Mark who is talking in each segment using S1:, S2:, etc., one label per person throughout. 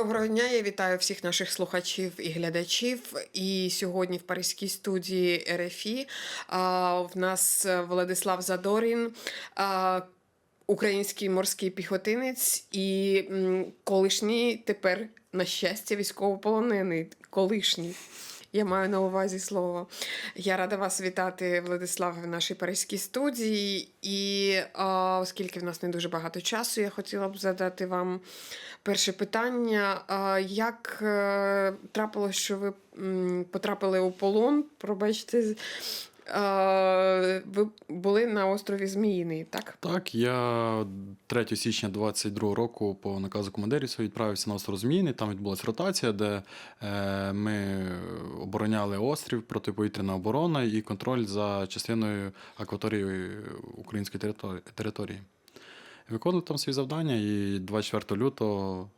S1: Доброго дня, я вітаю всіх наших слухачів і глядачів. І сьогодні в Паризькій студії РФІ в нас Владислав Задорін, український морський піхотинець і колишній тепер, на щастя, військовополонений. Колишній. Я маю на увазі слово. Я рада вас вітати, Владислав, в нашій паризькій студії. І оскільки в нас не дуже багато часу, я хотіла б задати вам перше питання. Як е, трапилось, що ви потрапили у полон? Пробачте, ви були на острові Зміїний, так?
S2: Так, я 3 січня 22 року по наказу командирів відправився на остров Зміїний. Там відбулася ротація, де е, ми обороняли острів, протиповітряна оборона і контроль за частиною акваторії української території-. Виконували там свої завдання, і 24 лютого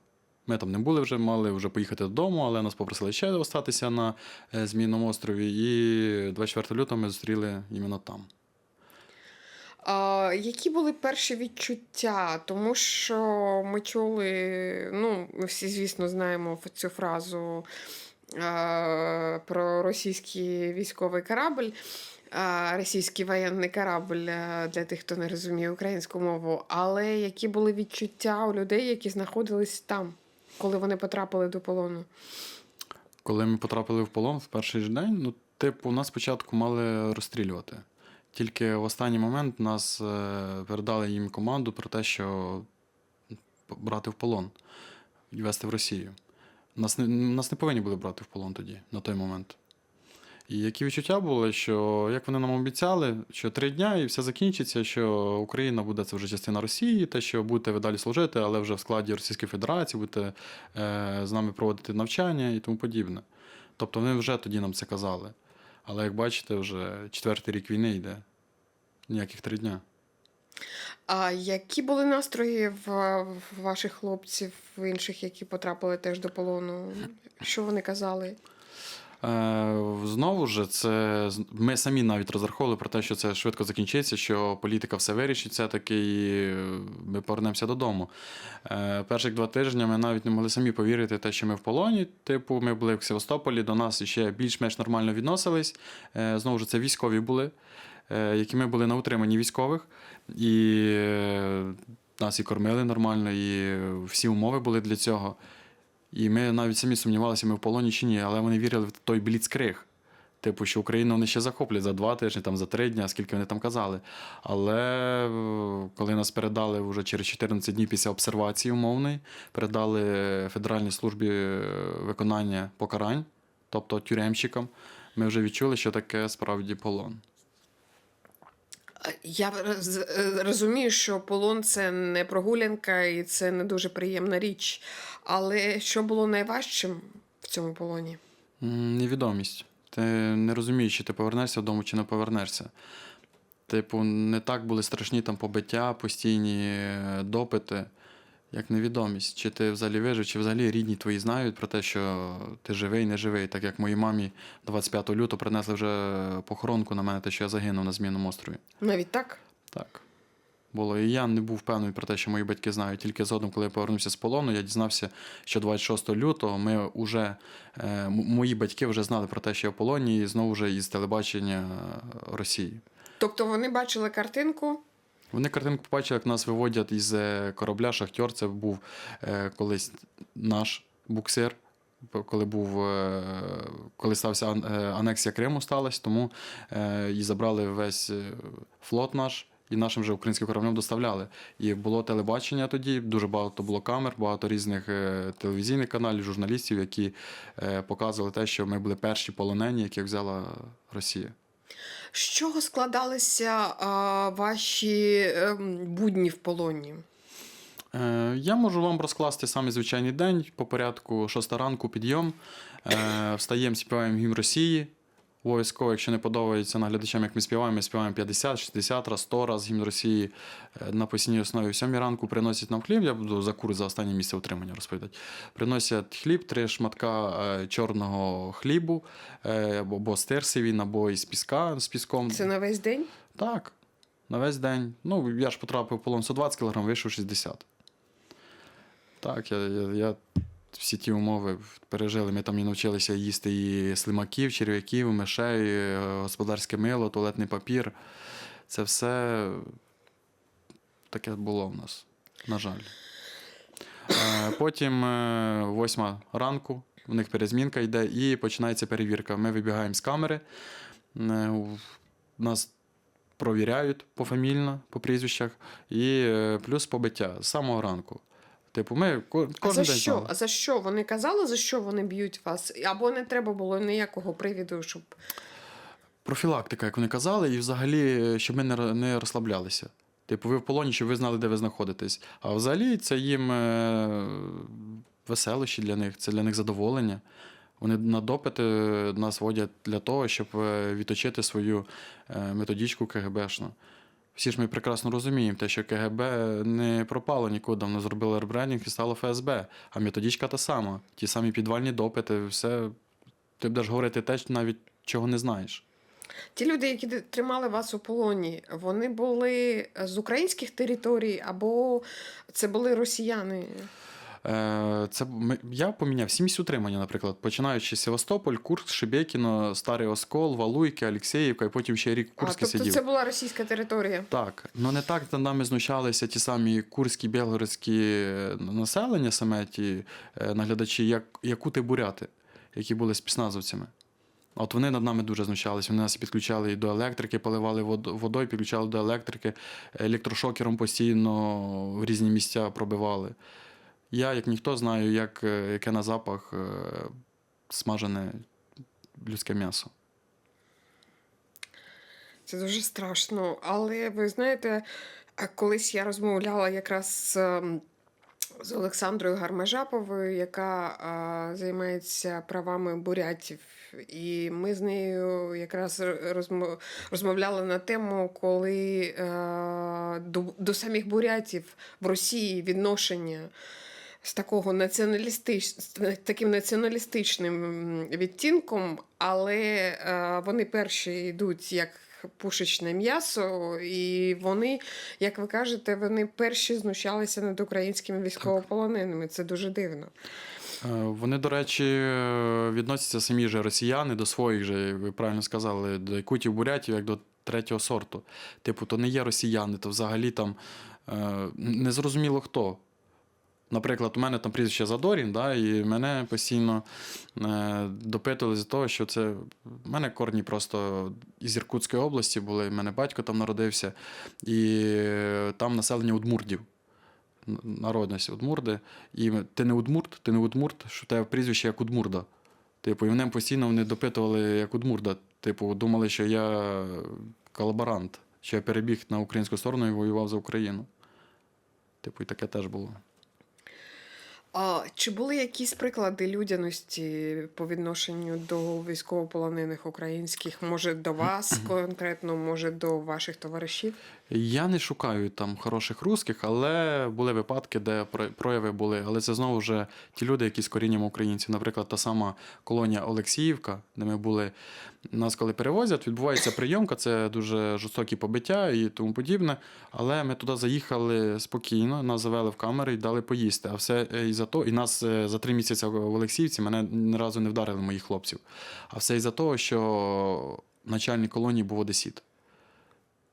S2: ми там не були вже, мали вже поїхати додому, але нас попросили ще остатися на е, Змійному острові. І 24 лютого ми зустріли іменно там.
S1: А, які були перші відчуття? Тому що ми чули, ну, ми всі, звісно, знаємо цю фразу а, про російський військовий корабль. а, Російський воєнний корабль для тих, хто не розуміє українську мову. Але які були відчуття у людей, які знаходились там, коли вони потрапили до полону?
S2: Коли ми потрапили в полон в перший ж день, ну, типу, нас спочатку мали розстрілювати. Тільки в останній момент нас е, передали їм команду про те, що брати в полон і вести в Росію. Нас не, нас не повинні були брати в полон тоді, на той момент. І які відчуття були, що як вони нам обіцяли, що три дня і все закінчиться, що Україна буде це вже частина Росії, те, що будете ви далі служити, але вже в складі Російської Федерації, будете е, з нами проводити навчання і тому подібне. Тобто вони вже тоді нам це казали. Але як бачите, вже четвертий рік війни йде. Ніяких три дня.
S1: А які були настрої в, ваших хлопців, в інших, які потрапили теж до полону? Що вони казали?
S2: Е, знову ж, це ми самі навіть розраховували про те, що це швидко закінчиться, що політика все вирішить все-таки, і е, ми повернемося додому. Е, перших два тижні ми навіть не могли самі повірити, те, що ми в полоні. Типу, ми були в Севастополі, до нас ще більш-менш нормально відносились. Знову ж, це військові були, які ми були на утриманні військових. І нас і кормили нормально, і всі умови були для цього. І ми навіть самі сумнівалися, ми в полоні чи ні, але вони вірили в той бліцкриг. Типу, що Україну вони ще захоплять за два тижні, там, за три дні, скільки вони там казали. Але е, коли нас передали вже через 14 днів після обсервації умовної, передали Федеральній службі е, виконання покарань, тобто тюремщикам, ми вже відчули, що таке справді полон.
S1: Я е, розумію, що полон це не прогулянка і це не дуже приємна річ. Але що було найважчим в цьому полоні?
S2: Невідомість. Ти не розумієш, чи ти повернешся додому, чи не повернешся. Типу, не так були страшні там побиття, постійні е, допити, як невідомість. Чи ти взагалі вижив, чи взагалі рідні твої знають про те, що ти живий, не живий. Так як моїй мамі 25 лютого принесли вже похоронку на мене, те, що я загинув на Змінному острові.
S1: Навіть так?
S2: Так. Було. І я не був впевнений про те, що мої батьки знають. Тільки згодом, коли я повернувся з полону, я дізнався, що 26 лютого ми вже, е, мої батьки вже знали про те, що я в полоні, і знову вже із телебачення е, Росії.
S1: Тобто вони бачили картинку,
S2: Вони картинку побачили, як нас виводять із е, корабля Шахтер. Це був е, колись наш буксир. Коли був, е, коли стався е, анексія Криму, сталася, тому е, і забрали весь е, флот наш, і нашим же українським кораблям доставляли. І було телебачення тоді, дуже багато було камер, багато різних телевізійних каналів, журналістів, які показували те, що ми були перші полонені, яких взяла Росія.
S1: З чого складалися а, ваші ем, будні в полоні?
S2: Е, Я можу вам розкласти самий звичайний день по порядку шоста ранку підйом. Е, Встаємо, співаємо гімн Росії. Обов'язково, якщо не подобається наглядачам, як ми співаємо, ми співаємо 50, 60 раз, 100 раз гімн Росії е, на постійній основі. В 7 ранку приносять нам хліб, я буду за курс за останнє місце утримання розповідати. Приносять хліб, три шматка е, чорного хлібу, е, або стирси він, або із піска з піском.
S1: Це на весь день?
S2: Так, на весь день. Ну, я ж потрапив в полон 120 кг, вийшов 60. Так, я, я, я всі ті умови пережили. Ми там і навчилися їсти і слимаків, черв'яків, мишей, е, господарське мило, туалетний папір. Це все таке було в нас, на жаль. Е, Потім е, восьма ранку, у них перезмінка йде, і починається перевірка. Ми вибігаємо з камери. Нас провіряють пофамільно, по прізвищах, і плюс побиття з самого ранку. Типу, ми ко-
S1: А за
S2: день
S1: що?
S2: знали.
S1: А за що? Вони казали, за що вони б'ють вас? Або не треба було ніякого привіду, щоб.
S2: профілактика, як вони казали, і взагалі, щоб ми не, розслаблялися. Типу, ви в полоні, щоб ви знали, де ви знаходитесь. А взагалі це їм е, веселощі для них, це для них задоволення. Вони на допити нас водять для того, щоб е, відточити свою е, методичку КГБшну. Всі ж ми прекрасно розуміємо, те, що КГБ не пропало нікуди, воно зробило ребрендінг і стало ФСБ. А методичка та сама. Ті самі підвальні допити, все. Ти будеш говорити те, навіть чого не знаєш.
S1: Ті люди, які тримали вас у полоні, вони були з українських територій, або це були росіяни.
S2: Е, Це я поміняв сім місць утримання, наприклад, починаючи Севастополь, Курск, Шебекіно, Старий Оскол, Валуйки, Алексеївка, і потім ще рік в
S1: тобто
S2: сидів.
S1: це була російська територія.
S2: Так, ну не так над нами знущалися ті самі курські, білгородські е, населення, саме ті е, наглядачі, як якути буряти, які були спецназовцями. От вони над нами дуже знущались. Вони нас підключали і до електрики, поливали вод- водою, підключали до електрики, електрошокером постійно в різні місця пробивали. Я, як ніхто, знаю, як, е, яке на запах е, смажене людське м'ясо.
S1: Це дуже страшно. Але ви знаєте, колись я розмовляла якраз з, ем, Олександрою Гармажаповою, яка а, займається правами бурятів. І ми з нею якраз розмо- розмовляли на тему, коли е, до, до самих бурятів в Росії відношення з такого націоналістич... таким націоналістичним відтінком, але е, вони перші йдуть як пушечне м'ясо, і вони, як ви кажете, вони перші знущалися над українськими військовополоненими. Це дуже дивно.
S2: Е, Вони, до речі, е, відносяться самі ж росіяни до своїх же, ви правильно сказали, до якутів бурятів, як до третього сорту. Типу, то не є росіяни, то взагалі там незрозуміло хто. Наприклад, у мене там прізвище Задорін, да, і мене постійно е, допитували з того, що це. У мене корні просто із Іркутської області були, в мене батько там народився, і е, там населення удмурдів. Народність удмурди. І ти не удмурт, ти не удмурт, що в тебе прізвище як удмурда. Типу, і мене постійно вони допитували як удмурда. Типу, думали, що я колаборант, що я перебіг на українську сторону і воював за Україну. Типу, і таке теж було.
S1: А чи були якісь приклади людяності по відношенню до військовополонених українських? Може, до вас конкретно, може, до ваших товаришів?
S2: Я не шукаю там хороших русських, але були випадки, де прояви були. Але це знову ж ті люди, які з корінням українців. Наприклад, та сама колонія Олексіївка, де ми були. Нас, коли перевозять, відбувається прийомка, це дуже жорстокі побиття і тому подібне. Але ми туди заїхали спокійно, нас завели в камери і дали поїсти. А все е, із-за того, і нас е, за три місяці в Олексіївці мене ні разу не вдарили моїх хлопців. А все із-за того, що начальник колонії був одесіт.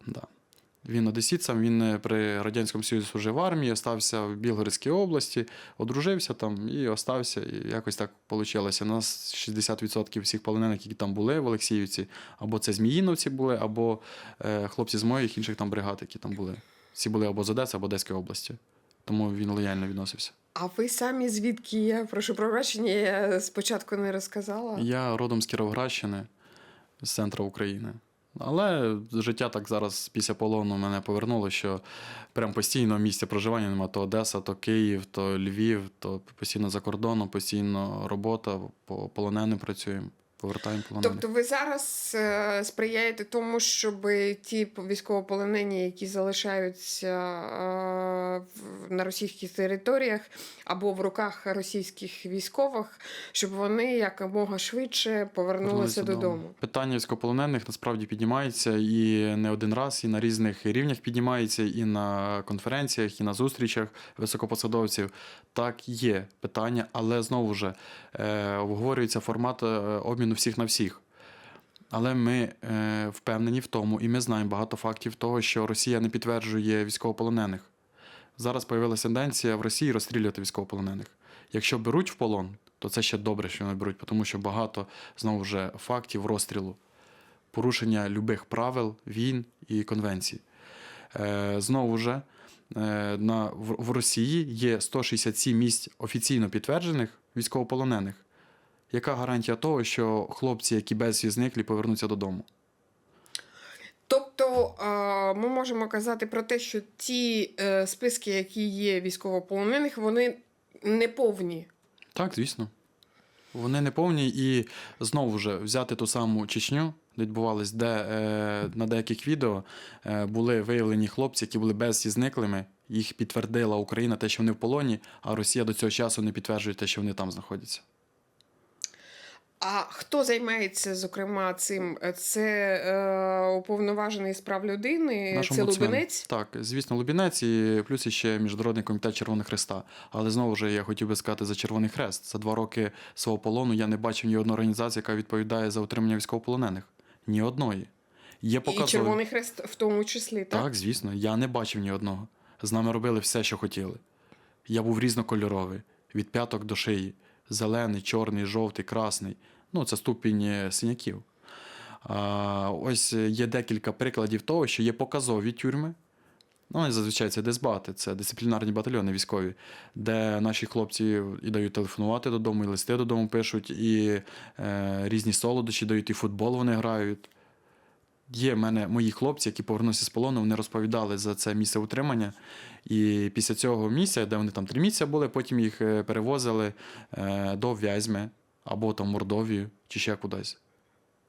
S2: Да. Він одесіт він е, при Радянському Союзі служив в армії, остався в Білгородській області, одружився там і остався. І якось так вийшло. У нас 60% всіх полонених, які там були в Олексіївці, або це Зміїновці були, або е, хлопці з моїх інших там бригад, які там були. Всі були або з Одеси, або Одеської області. Тому він лояльно відносився.
S1: А ви самі звідки? Я прошу пробачення, я спочатку не розказала.
S2: Я родом з Кіровоградщини, з центру України. Але життя так зараз після полону мене повернуло, що прям постійно місця проживання нема. То Одеса, то Київ, то Львів, то постійно за кордоном, постійно робота, по полоненим працюємо. Повертаємо полонених.
S1: Тобто ви зараз е, сприяєте тому, щоб ті військовополонені, які залишаються е, на російських територіях або в руках російських військових, щоб вони якомога швидше повернулися додому.
S2: Питання військовополонених насправді піднімається і не один раз, і на різних рівнях піднімається, і на конференціях, і на зустрічах високопосадовців. Так, є питання, але знову ж обговорюється формат е, обміну всіх на всіх. Але ми е, впевнені в тому, і ми знаємо багато фактів того, що Росія не підтверджує військовополонених. Зараз появилася тенденція в Росії розстрілювати військовополонених. Якщо беруть в полон, то це ще добре, що вони беруть, тому що багато знову ж фактів розстрілу, порушення любих правил, війн і конвенцій. Е, знову ж е, на, в, в Росії є 167 місць офіційно підтверджених військовополонених. Яка гарантія того, що хлопці, які безвісти зниклі, повернуться додому?
S1: Тобто е, ми можемо казати про те, що ті е, списки, які є військовополонених, вони не повні.
S2: Так, звісно. Вони не повні і знову ж взяти ту саму Чечню, відбувалось, де е, на деяких відео е, були виявлені хлопці, які були безвісти зниклими. Їх підтвердила Україна, те, що вони в полоні, а Росія до цього часу не підтверджує те, що вони там знаходяться.
S1: А хто займається, зокрема, цим? Це е, уповноважений з прав людини,
S2: Наш
S1: це
S2: омбудсмен.
S1: Лубенець.
S2: Так, звісно, Лубінець і плюс ще Міжнародний комітет Червоного Хреста. Але знову ж я хотів би сказати за Червоний Хрест. За два роки свого полону я не бачив ні одної організації, яка відповідає за утримання військовополонених. Ні одної. Є
S1: І. Червоний Хрест в тому числі, так?
S2: Так, звісно, я не бачив ні одного. З нами робили все, що хотіли. Я був різнокольоровий, від п'яток до шиї. Зелений, чорний, жовтий, красний. Ну, це ступінь е, синяків. А, ось е, є декілька прикладів того, що є показові тюрми. Ну, зазвичай це десбати, це дисциплінарні батальйони військові, де наші хлопці і дають телефонувати додому, і листи додому пишуть, і е, різні солодощі дають, і футбол вони грають. Є в мене мої хлопці, які повернулися з полону, вони розповідали за це місце утримання. І після цього місця, де вони там три місяці були, потім їх е, перевозили е, до В'язьми або там Мордовію чи ще кудись.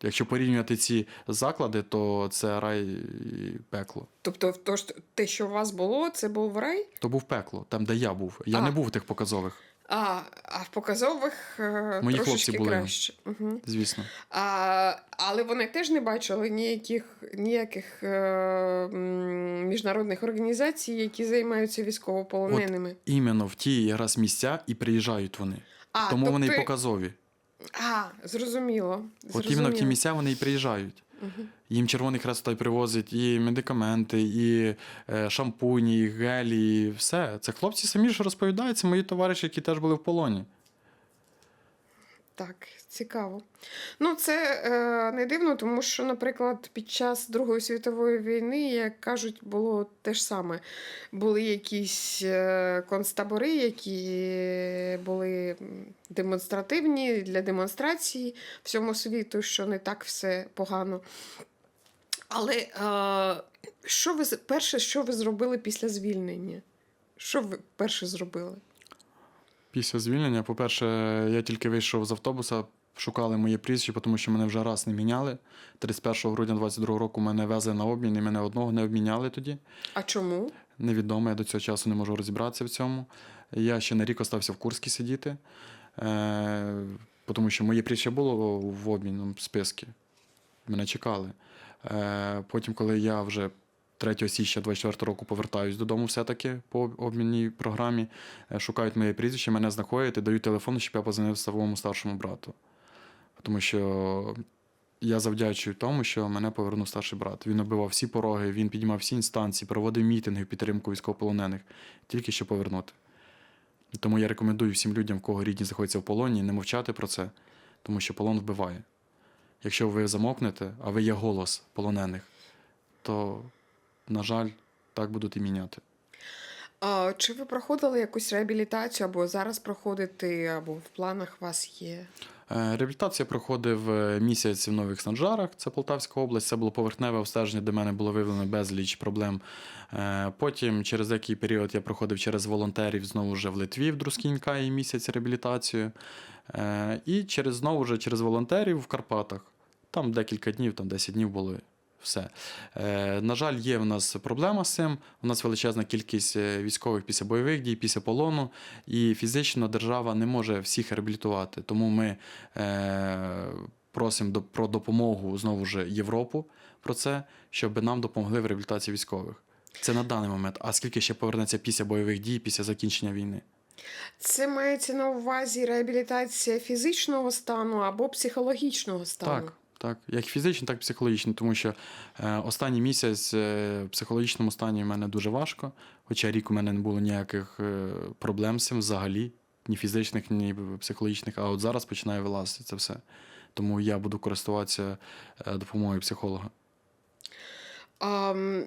S2: Якщо порівнювати ці заклади, то це рай і пекло.
S1: Тобто, то, те, що у вас було, це був рай?
S2: То був пекло, там, де я був. Я
S1: А.
S2: не був в тих показових,
S1: А, а в показових е,
S2: Мої
S1: трошечки
S2: були.
S1: краще. Угу.
S2: звісно.
S1: А, але вони теж не бачили ніяких, ніяких е, міжнародних організацій, які займаються військовополоненими.
S2: Іменно в ті якраз місця і приїжджають вони.
S1: а,
S2: Тому вони і
S1: тобто-
S2: показові.
S1: А, зрозуміло.
S2: От іменно в ті місця вони і приїжджають.
S1: Угу.
S2: Їм Червоний Хрест той привозить і медикаменти, і е, шампуні, і гелі, і все. Це хлопці самі ж розповідають, це мої товариші, які теж були в полоні.
S1: Так, цікаво. Ну, це е, не дивно, тому що, наприклад, під час Другої світової війни, як кажуть, було те ж саме. Були якісь е, концтабори, які були демонстративні для демонстрації всьому світу, що не так все погано. Але е, що ви перше, що ви зробили після звільнення? Що ви перше зробили?
S2: Після звільнення, по-перше, я тільки вийшов з автобуса, шукали моє прізвище, тому що мене вже раз не міняли. 31 грудня 22 року мене везли на обмін, і мене одного не обміняли тоді.
S1: А чому?
S2: Невідомо, я до цього часу не можу розібратися в цьому. Я ще на рік остався в Курській сидіти, е, тому що моє прізвище було в обмінному списку. Мене чекали. Е, потім, коли я вже 3 січня 24 року повертаюсь додому, все-таки по обмінній програмі, е, шукають моє прізвище, мене знаходять і дають телефон, щоб я позвонив своєму старшому брату. Тому що я завдячую тому, що мене повернув старший брат. Він оббивав всі пороги, він піднімав всі інстанції, проводив мітинги в підтримку військовополонених, тільки щоб повернути. Тому я рекомендую всім людям, в кого рідні знаходяться в полоні, не мовчати про це, тому що полон вбиває. Якщо ви замовкнете, а ви є голос полонених, то, на жаль, так будуть і міняти.
S1: А, чи ви проходили якусь реабілітацію, або зараз проходите, або в планах у вас є?
S2: Е, Реабілітація проходив е, місяць в Нових Санжарах, це Полтавська область. Це було поверхневе обстеження, де мене було виявлено безліч проблем. Е, Потім, через деякий період, я проходив через волонтерів знову вже в Литві, в Друскінька і місяць реабілітацію. І через знову вже через волонтерів в Карпатах. Там декілька днів, там 10 днів було. Все. Е, на жаль, є в нас проблема з цим. У нас величезна кількість е, військових після бойових дій, після полону, і фізично держава не може всіх реабілітувати. Тому ми е, просимо про допомогу знову ж Європу про це, щоб нам допомогли в реабілітації військових. Це на даний момент. А скільки ще повернеться після бойових дій, після закінчення війни?
S1: Це мається на увазі реабілітація фізичного стану або психологічного стану?
S2: Так, так. Як фізично, так і психологічно, тому що е, останній місяць е, в психологічному стані в мене дуже важко. Хоча рік у мене не було ніяких е, проблем з цим взагалі, ні фізичних, ні психологічних. А от зараз починає вилазити це все. Тому я буду користуватися е, допомогою психолога.
S1: М,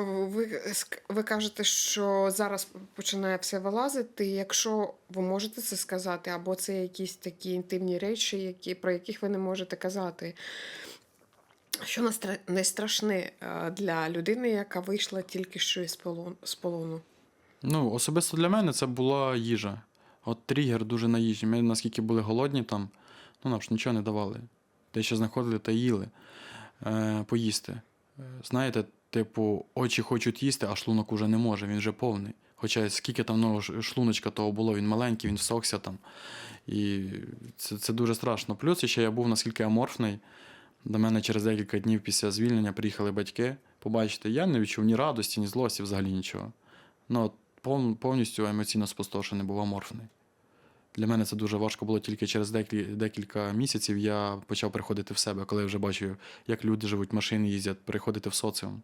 S1: ви, ви кажете, що зараз починає все вилазити. Якщо ви можете це сказати, або це якісь такі інтимні речі, які, про яких ви не можете казати. Що найстрашне е, для людини, яка вийшла тільки що? З полону?
S2: Ну, особисто для мене це була їжа. От тригер дуже на їжі. Ми наскільки були голодні там, ну нам ж нічого не давали. Те, що знаходили, та їли е, поїсти. Е, Знаєте, типу, очі хочуть їсти, а шлунок уже не може, він вже повний. Хоча скільки там ну, шлуночка того було, він маленький, він всохся там. І це, це дуже страшно. Плюс ще я був наскільки аморфний. До мене через декілька днів після звільнення приїхали батьки. Побачите, я не відчув ні радості, ні злості, взагалі нічого. Ну, повністю емоційно спустошений, був аморфний. Для мене це дуже важко було тільки через декілька місяців я почав приходити в себе, коли я вже бачив, як люди живуть, машини їздять, переходити в соціум.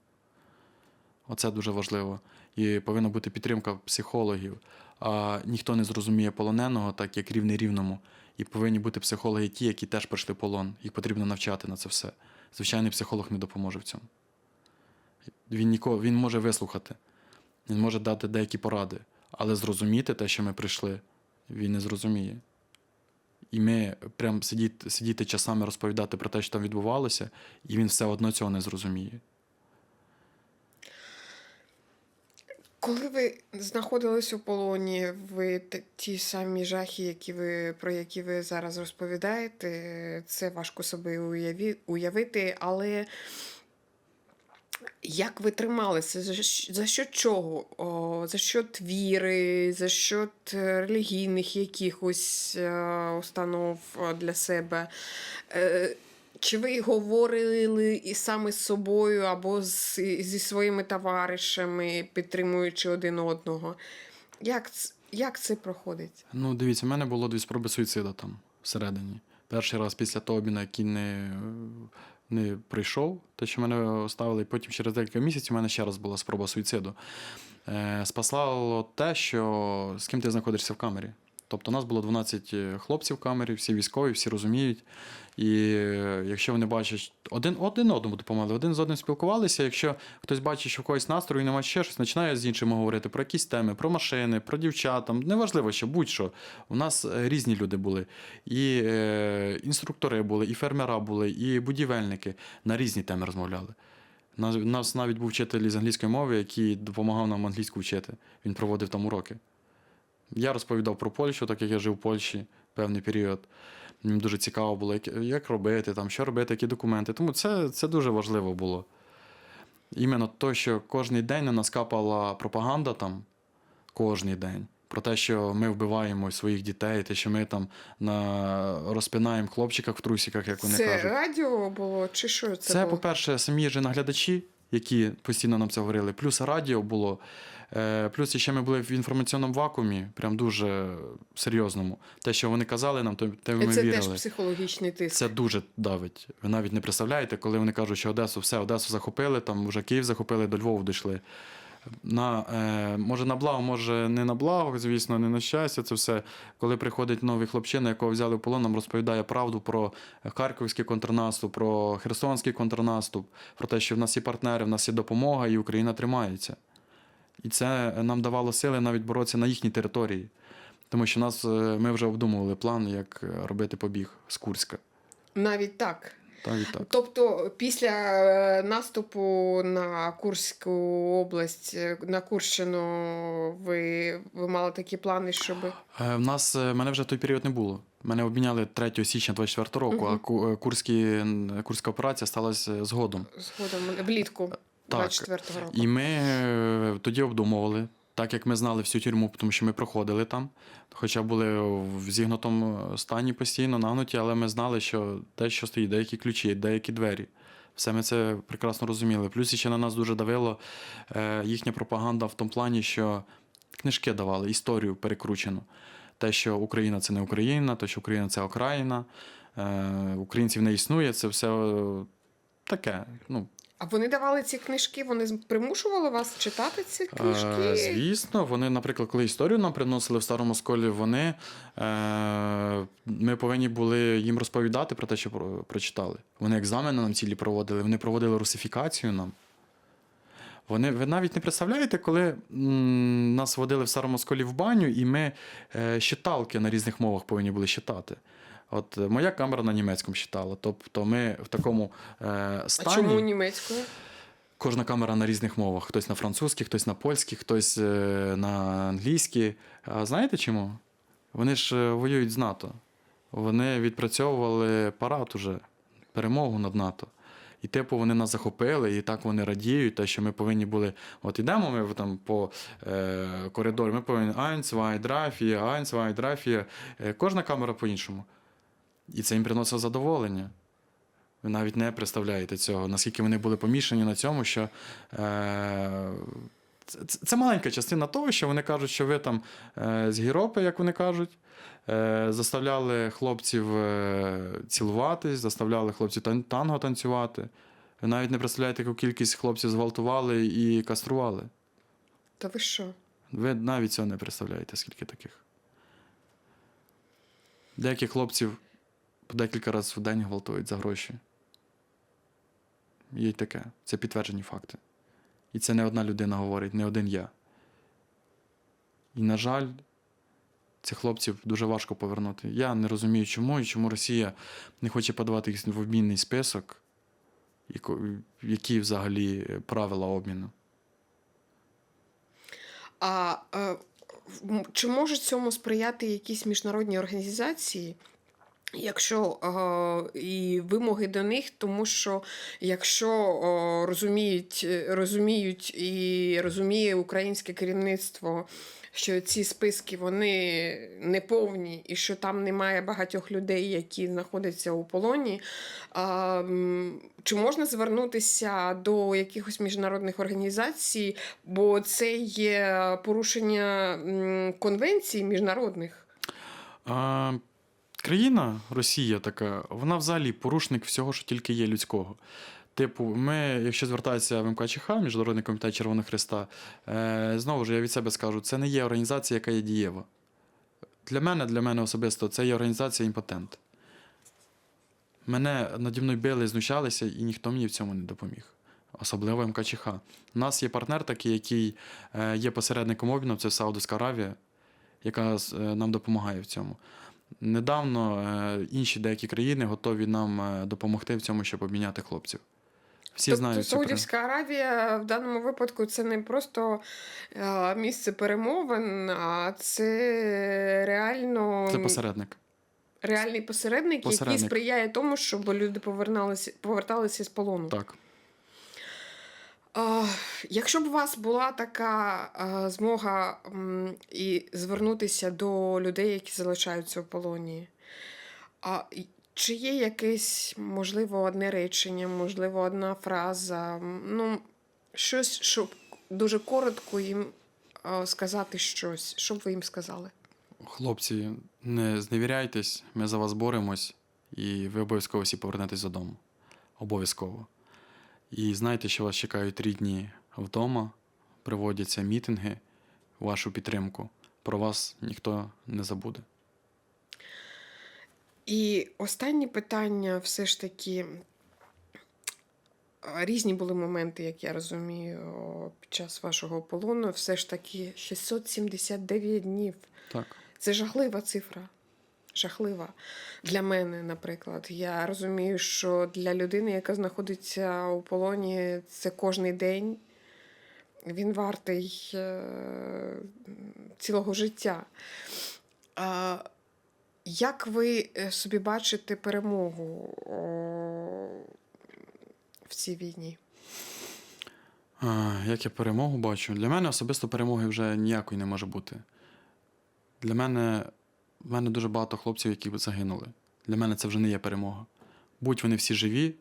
S2: Оце дуже важливо. І повинна бути підтримка психологів. А ніхто не зрозуміє полоненого, так як рівний рівному. І повинні бути психологи ті, які теж пройшли полон. Їх потрібно навчати на це все. Звичайний психолог не допоможе в цьому. Він, нікого, він може вислухати, він може дати деякі поради, але зрозуміти те, що ми прийшли, він не зрозуміє. І ми прям сидіти, сидіти часами розповідати про те, що там відбувалося, і він все одно цього не зрозуміє.
S1: Коли ви знаходились у полоні, ви ті самі жахи, які ви, про які ви зараз розповідаєте, це важко собі уяві, уявити, але як ви трималися? За, що чого? О, за що віри, за що релігійних якихось е, установ е, для себе? Чи ви говорили і саме з собою або з, зі своїми товаришами, підтримуючи один одного? Як, як це проходить?
S2: Ну, дивіться, в мене було дві спроби суїциду там всередині. Перший раз після того який не, не прийшов, те, що мене оставили, і потім через декілька місяців у мене ще раз була спроба суїциду. Е, спасало те, що з ким ти знаходишся в камері. Тобто, у нас було 12 хлопців в камері, всі військові, всі розуміють. І е, якщо вони бачать, один один одному допомагали, один з одним спілкувалися. Якщо хтось бачить, що в когось настрою немає ще щось, починає з іншим говорити про якісь теми, про машини, про дівчат. Там, неважливо, що будь-що. У нас е, різні люди були. І е, інструктори були, і фермера були, і будівельники на різні теми розмовляли. У нас, навіть був вчитель із англійської мови, який допомагав нам англійську вчити. Він проводив там уроки. Я розповідав про Польщу, так як я жив в Польщі певний період. Мені дуже цікаво було, як, як робити, там, що робити, які документи. Тому це, це дуже важливо було. Іменно то, що кожен день на нас капала пропаганда там, кожен день. Про те, що ми вбиваємо своїх дітей, те, що ми там на... розпинаємо хлопчиках в трусиках, як вони
S1: це
S2: кажуть.
S1: радіо було чи що це,
S2: Це, по-перше, самі ж наглядачі, які постійно нам це говорили, плюс радіо було. Е, Плюс ще ми були в інформаційному вакуумі, прям дуже серйозному. Те, що вони казали нам, то те ми
S1: це
S2: вірили.
S1: теж психологічний тиск.
S2: Це дуже давить. Ви навіть не представляєте, коли вони кажуть, що Одесу, все, Одесу захопили, там вже Київ захопили, до Львова дійшли. На, е, може на благо, може не на благо, звісно, не на щастя. Це все. Коли приходить новий хлопчина, якого взяли в полон, нам розповідає правду про харківський контрнаступ, про херсонський контрнаступ, про те, що в нас є партнери, в нас є допомога, і Україна тримається. І це нам давало сили навіть боротися на їхній території. Тому що нас, е, ми вже обдумували план, як е, робити побіг з Курська.
S1: Навіть так.
S2: Так так.
S1: Тобто, після е, наступу на Курську область, на Курщину, ви, ви мали такі плани, щоб.
S2: В нас мене вже в той період не було. Мене обміняли 3 січня 24 року, а ку- е, курські, курська операція сталася згодом.
S1: Згодом влітку
S2: Так.
S1: 24-го року.
S2: І ми е, тоді обдумували, так як ми знали всю тюрму, тому що ми проходили там, хоча були в зігнутому стані постійно, нагнуті, але ми знали, що дещо стоїть, деякі ключі, деякі двері. Все ми це прекрасно розуміли. Плюс ще на нас дуже давило е, їхня пропаганда в тому плані, що книжки давали, історію перекручену. Те, що Україна це не Україна, те, що Україна це окраїна, е, українців не існує, це все таке. Ну,
S1: А вони давали ці книжки, вони примушували вас читати ці книжки?
S2: Е, Звісно, вони, наприклад, коли історію нам приносили в старому школі, вони е, ми повинні були їм розповідати про те, що про- прочитали. Вони екзамени нам цілі проводили, вони проводили русифікацію нам. Вони, ви навіть не представляєте, коли м, нас водили в старому школі в баню, і ми е, щиталки на різних мовах повинні були читати. От е, моя камера на німецькому читала. Тобто ми в такому е,
S1: А
S2: стані.
S1: чому німецькою?
S2: Кожна камера на різних мовах. Хтось на французькій, хтось на польській, хтось е, на англійській. А знаєте чому? Вони ж е, воюють з НАТО. Вони відпрацьовували парад уже, перемогу над НАТО. І типу вони нас захопили, і так вони радіють, те, що ми повинні були. От ідемо ми там по е, коридору, ми повинні zwei, drei, vier. Е, Кожна камера по-іншому. І це їм приносило задоволення. Ви навіть не представляєте цього, наскільки вони були помішані на цьому, що е, це, маленька частина того, що вони кажуть, що ви там е, з гіропи, як вони кажуть, е, заставляли хлопців е, цілуватись, заставляли хлопців тан- танго танцювати. Ви навіть не представляєте, яку кількість хлопців зґвалтували і кастрували.
S1: Та ви що?
S2: Ви навіть цього не представляєте, скільки таких. Деяких хлопців по декілька разів в день гвалтують за гроші. Є й таке. Це підтверджені факти. І це не одна людина говорить, не один я. І, на жаль, цих хлопців дуже важко повернути. Я не розумію, чому і чому Росія не хоче подавати їх в обмінний список, які взагалі правила обміну.
S1: А е, м- чи можуть цьому сприяти якісь міжнародні організації? Якщо е, і вимоги до них, тому що якщо е, розуміють, розуміють і розуміє українське керівництво, що ці списки вони неповні, і що там немає багатьох людей, які знаходяться у полоні, м, чи можна звернутися до якихось міжнародних організацій, бо це є порушення конвенцій міжнародних?
S2: А, країна Росія така, вона взагалі порушник всього, що тільки є людського. Типу, ми, якщо звертатися в МКЧХ, Міжнародний комітет Червоного Христа, е, знову ж я від себе скажу, це не є організація, яка є дієва. Для мене, для мене особисто, це є організація імпотент. Мене наді мною били, знущалися, і ніхто мені в цьому не допоміг. Особливо МКЧХ. У нас є партнер такий, який е, є посередником обміну, це Саудовська Аравія, яка е, нам допомагає в цьому. Недавно е, інші деякі країни готові нам е, допомогти в цьому, щоб обміняти хлопців. Всі
S1: тобто
S2: знають.
S1: Саудівська Аравія в даному випадку це не просто е, місце перемовин, а це реально
S2: Це посередник.
S1: реальний посередник,
S2: Посередник.
S1: який сприяє тому, щоб люди повернулися, поверталися з полону.
S2: Так.
S1: Якщо б у вас була така змога і звернутися до людей, які залишаються в полоні, чи є якесь, можливо, одне речення, можливо, одна фраза, ну, щось, щоб дуже коротко їм сказати щось, що б ви їм сказали?
S2: Хлопці, не зневіряйтесь, ми за вас боремось, і ви обов'язково всі повернетесь додому. Обов'язково. І знайте, що вас чекають рідні вдома, проводяться мітинги, вашу підтримку. Про вас ніхто не забуде.
S1: І останнє питання все ж таки. різні були моменти, як я розумію, під час вашого полону. Все ж таки 679 днів.
S2: Так.
S1: Це жахлива цифра. Жахлива для мене, наприклад. Я розумію, що для людини, яка знаходиться у полоні, це кожний день. Він вартий е, цілого життя. Як ви е, собі бачите перемогу в цій війні?
S2: Як я перемогу бачу? Для мене особисто перемоги вже ніякої не може бути. Для мене, в мене дуже багато хлопців, які загинули. Для мене це вже не є перемога. Будь вони всі живі,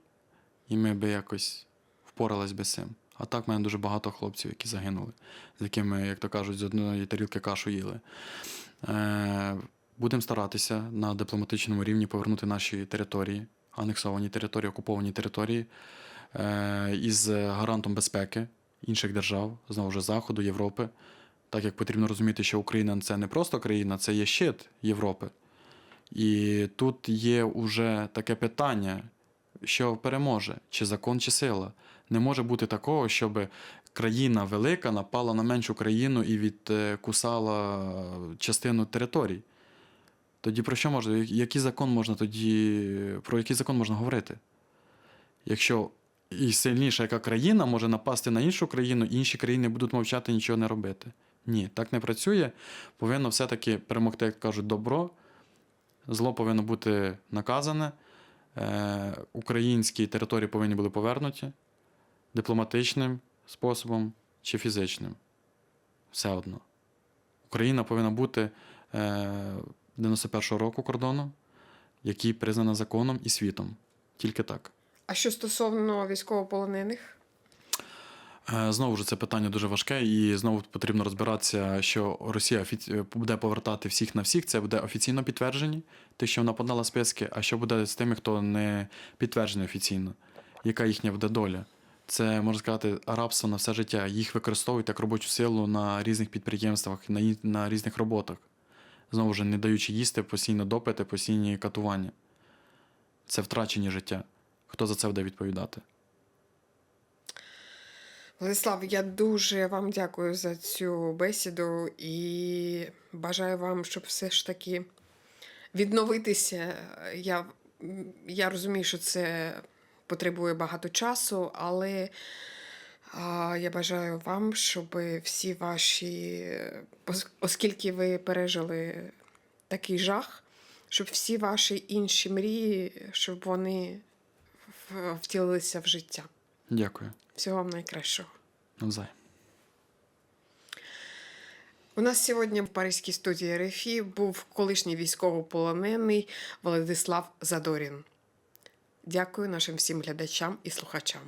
S2: і ми би якось впорались би з цим. А так в мене дуже багато хлопців, які загинули, з якими, як то кажуть, з одної тарілки кашу їли. Е, будемо старатися на дипломатичному рівні повернути наші території, анексовані території, окуповані території е, із гарантом безпеки інших держав, знову ж Заходу, Європи. Так як потрібно розуміти, що Україна це не просто країна, це є щит Європи. І тут є уже таке питання, що переможе, чи закон, чи сила. Не може бути такого, щоб країна велика напала на меншу країну і відкусала частину територій. Тоді про що можна? Який закон можна тоді. Про який закон можна говорити? Якщо і сильніша яка країна може напасти на іншу країну, інші країни будуть мовчати нічого не робити. Ні, так не працює. Повинно все-таки перемогти, як кажуть, добро. Зло повинно бути наказане. Е, українські території повинні були повернуті дипломатичним способом чи фізичним. Все одно. Україна повинна бути е, 91-го року кордону, який признана законом і світом. Тільки так.
S1: А що стосовно військовополонених?
S2: Е, Знову ж це питання дуже важке, і знову потрібно розбиратися, що Росія буде повертати всіх на всіх. Це буде офіційно підтверджені, те, що вона подала списки. А що буде з тими, хто не підтверджений офіційно? Яка їхня буде доля? Це можна сказати рабство на все життя. Їх використовують як робочу силу на різних підприємствах, на, на різних роботах. Знову ж не даючи їсти, постійно допити, постійні катування. Це втрачені життя. Хто за це буде відповідати?
S1: Владислав, я дуже вам дякую за цю бесіду і бажаю вам, щоб все ж таки відновитися. Я, я розумію, що це потребує багато часу, але я бажаю вам, щоб всі ваші, оскільки ви пережили такий жах, щоб всі ваші інші мрії, щоб вони втілилися в життя.
S2: Дякую.
S1: Всього вам найкращого.
S2: Навзай.
S1: У нас сьогодні в Паризькій студії РФІ був колишній військовополонений Владислав Задорін. Дякую нашим всім глядачам і слухачам.